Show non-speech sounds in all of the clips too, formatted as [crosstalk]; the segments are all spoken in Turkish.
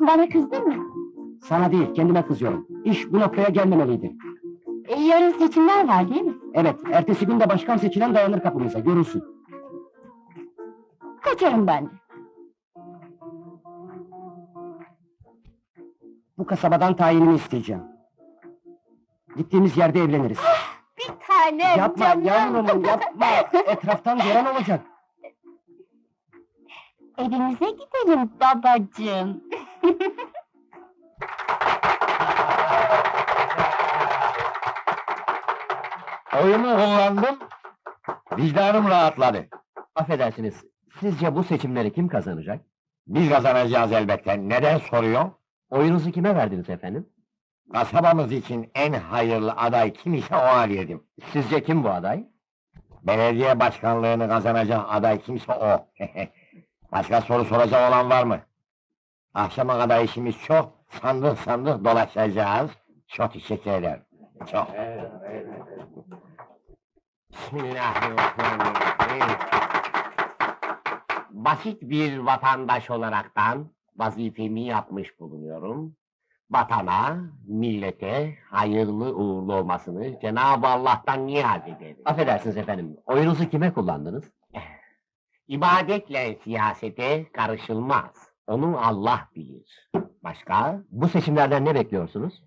Bana kızdın mı? Sana değil, kendime kızıyorum. İş bu noktaya gelmemeliydi. E, yarın seçimler var değil mi? Evet, ertesi gün de başkan seçilen dayanır kapımıza, görürsün. Kaçarım ben de. Bu kasabadan tayinimi isteyeceğim. Gittiğimiz yerde evleniriz. Bir tanem yapma canım. yavrum, yapma! [laughs] Etraftan gören olacak. Evimize gidelim babacığım. [laughs] Oyumu kullandım, vicdanım rahatladı. Affedersiniz, sizce bu seçimleri kim kazanacak? Biz kazanacağız elbette. Neden soruyor? Oyunuzu kime verdiniz efendim? Kasabamız için en hayırlı aday kim ise ona verdim. Sizce kim bu aday? Belediye başkanlığını kazanacak aday kimse o. [laughs] Başka soru soracak olan var mı? Akşama kadar işimiz çok, sandık sandık dolaşacağız. Çok teşekkür ederim. Çok. Bismillahirrahmanirrahim. Basit bir vatandaş olaraktan vazifemi yapmış bulunuyorum. Vatana, millete hayırlı uğurlu olmasını Cenab-ı Allah'tan niyaz ederim. Affedersiniz efendim, oyunuzu kime kullandınız? İbadetle siyasete karışılmaz. Onu Allah bilir. Başka? Bu seçimlerden ne bekliyorsunuz?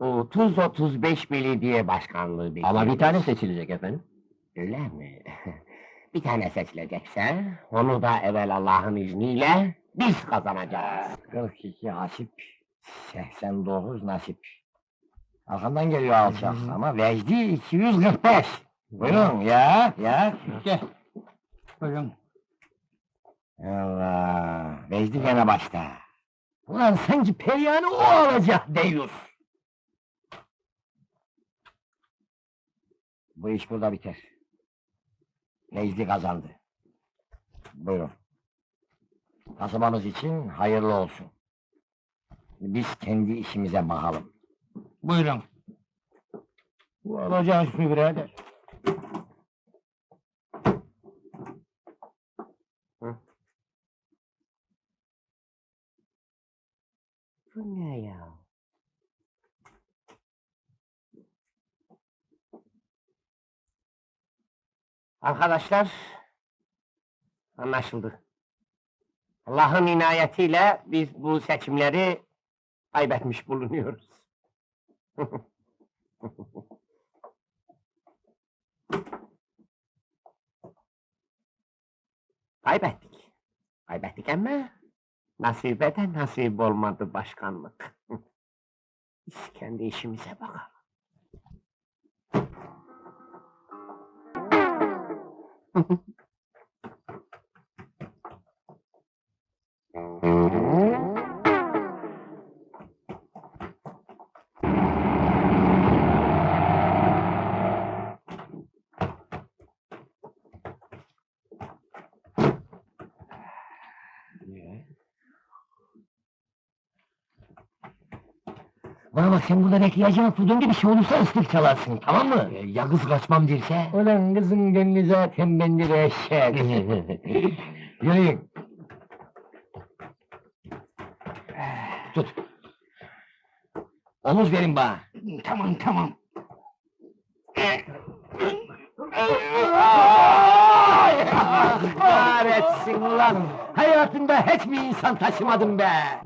30-35 belediye başkanlığı bekliyoruz. Ama bir tane seçilecek efendim. Öyle mi? [laughs] bir tane seçilecekse, onu da evvel Allah'ın izniyle biz kazanacağız. 42 hasip, 89 nasip. Arkamdan geliyor alçak ama vecdi 245. Buyurun ya, ya. Gel. Buyurun. Allah, vecdi gene başta. Ulan sanki peryanı o alacak deyiyor. Bu iş burada biter. Necdi kazandı. Buyurun. Kasabamız için hayırlı olsun. Biz kendi işimize bakalım. Buyurun. Bu alacağın şu birader. Hı? Bu ne ya? Arkadaşlar, anlaşıldı. Allah'ın inayetiyle biz bu seçimleri kaybetmiş bulunuyoruz. [laughs] Kaybettik. Kaybettik ama nasibe de nasip olmadı başkanlık. [laughs] Biz kendi işimize bakalım. Mm-hmm. [laughs] Bana bak sen burada bekleyeceğin fudunca bir şey olursa ıslık çalarsın tamam mı? ya kız kaçmam derse? Ulan kızın gönlü zaten bende de eşek. [laughs] Yürüyün. Tut. Omuz verin bana. Tamam tamam. Kahretsin lan! Hayatımda hiç mi insan taşımadım be!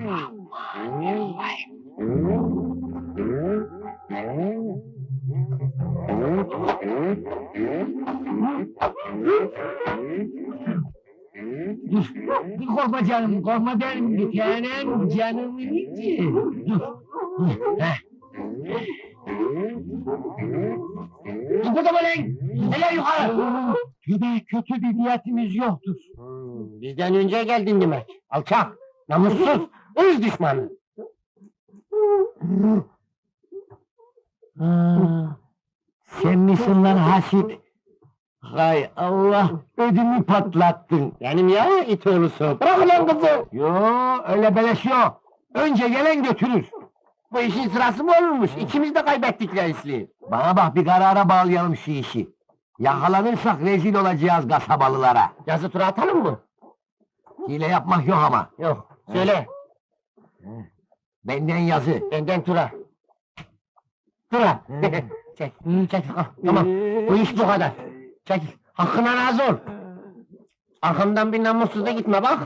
Alive. Dur korkma canım, korkma benim bir tanem, canımın içi. Kıpırdama lan! Eller yukarı! Tübe kötü bir niyetimiz yoktur. bizden önce geldin demek. Alçak, namussuz, ırz düşmanı. Aa, sen misin lan Hasip? Hay Allah, ödümü patlattın. Benim ya it oğlusu. Bırak lan kızı. Yo, öyle beleş yok. Önce gelen götürür. Bu işin sırası mı olurmuş? İkimiz de kaybettik reisliği. Bana bak bir karara bağlayalım şu işi. Yakalanırsak rezil olacağız kasabalılara. Yazı tura atalım mı? Hile yapmak yok ama. Yok, söyle. Benden yazı. Benden tura. Tura. [laughs] çek, çek. ah, Tamam, bu iş bu kadar. Çek, hakkına razı ol. Arkamdan bir namussuz da gitme bak.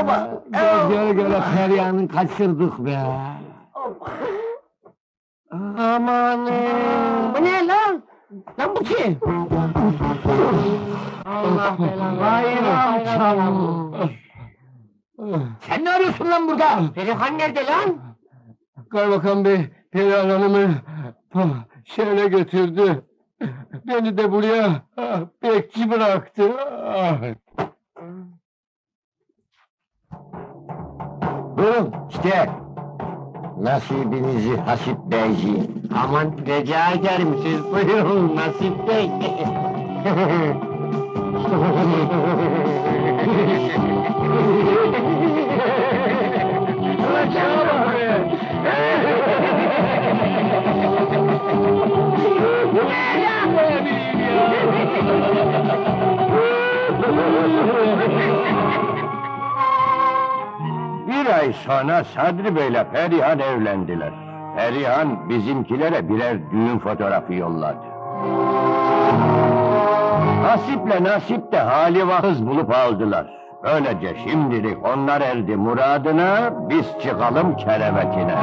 Ama göre göre feryanın kaçırdık be. Aman Bu ne lan? Lan bu kim? Allah belanı. Hayır alçam. Sen ne arıyorsun lan burada? Perihan nerede lan? Kaymakam Bey, Perihan Hanım'ı şöyle götürdü. Beni de buraya ah, bekçi bıraktı. Ah. Buyurun işte. Nasibinizi Hasip Beyciğim. Aman rica ederim siz buyurun Nasip Bey. [laughs] Bir ay sonra Sadri Bey'le Perihan evlendiler. Perihan bizimkilere birer düğün fotoğrafı yolladı. Nasip'le Nasip de hali vakız bulup aldılar. Böylece şimdilik onlar erdi muradına, biz çıkalım kerevetine.